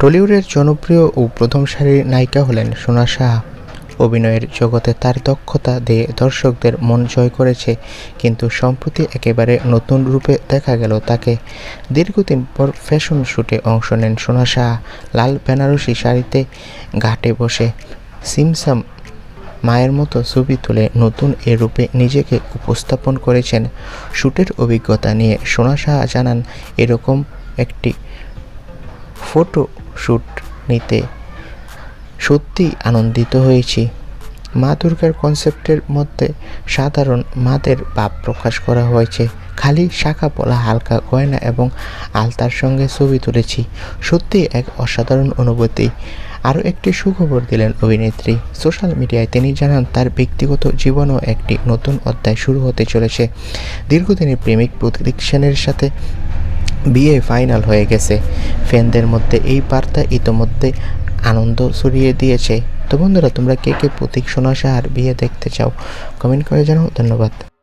টলিউডের জনপ্রিয় ও প্রথম সারির নায়িকা হলেন সোনা সাহা। অভিনয়ের জগতে তার দক্ষতা দিয়ে দর্শকদের মন জয় করেছে, কিন্তু সম্প্রতি একেবারে নতুন রূপে দেখা গেল তাকে। দীর্ঘদিন পর ফ্যাশন শ্যুটে অংশ নেন সোনা সাহা। লাল বেনারসি শাড়িতে ঘাটে বসে সিমসাম মায়ের মতো ছবি তুলে নতুন এ রূপে নিজেকে উপস্থাপন করেছেন। শ্যুটের অভিজ্ঞতা নিয়ে সোনা সাহা জানান, এরকম একটি ফটো শ্যুট নিতে। সত্যি আনন্দিত হয়েছি। মা দুর্গার কনসেপ্টের মধ্যে সাধারণ মাদের ভাব প্রকাশ করা হয়েছে। খালি শাখা পলা হালকা গয়না এবং আলতার সঙ্গে ছবি তুলেছি। সত্যি এক অসাধারণ অনুভূতি। আরও একটি সুখবর দিলেন অভিনেত্রী। সোশ্যাল মিডিয়ায় তিনি জানান, তার ব্যক্তিগত জীবনও একটি নতুন অধ্যায় শুরু হতে চলেছে। দীর্ঘদিনের প্রেমিক প্রতীক সেনের সাথে বিয়ে ফাইনাল হয়ে গেছে। ফ্যানদের মধ্যে এই বার্তা ইতোমধ্যে আনন্দ ছড়িয়ে দিয়েছে। তো বন্ধুরা, তোমরা কে কে প্রতীক সোনা সাহার বিয়ে দেখতে চাও? কমেন্ট করে জানাও। ধন্যবাদ।